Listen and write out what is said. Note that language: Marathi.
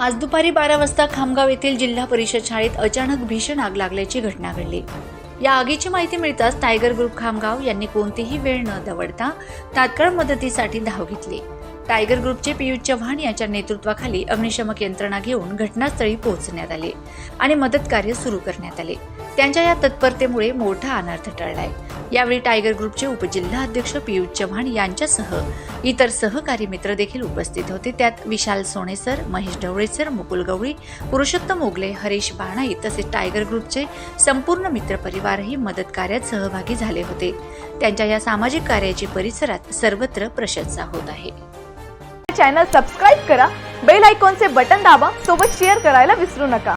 आज दुपारी बारा वाजता खामगाव येथील जिल्हा परिषद शाळेत अचानक भीषण आग लागल्याची घटना घडली. या आगीची माहिती मिळताच टायगर ग्रुप खामगाव यांनी कोणतीही वेळ न दवडता तात्काळ मदतीसाठी धाव घेतली. टायगर ग्रुपचे पियुष चव्हाण यांच्या नेतृत्वाखाली अग्निशमक यंत्रणा घेऊन घटनास्थळी पोहोचण्यात आले आणि मदत कार्य सुरू करण्यात आले. त्यांच्या या तत्परतेमुळे मोठा अनर्थ टळलाय. यावेळी टायगर ग्रुपचे उपजिल्हा अध्यक्ष पियुष चव्हाण यांच्यासह इतर सहकारी मित्र देखील उपस्थित होते. त्यात विशाल सोनेसर महेश ढवळेसर मुकुल गवळी पुरुषोत्तम ओगले हरीश बाणाई तसेच टायगर ग्रुपचे संपूर्ण मित्रपरिवारही मदत कार्यात सहभागी झाले होते. त्यांच्या या सामाजिक कार्याची परिसरात सर्वत्र प्रशंसा होत आहे. चॅनल सबस्क्राईब करा बेल आयकॉनचे बटन दाबा सोबत शेअर करायला विसरू नका.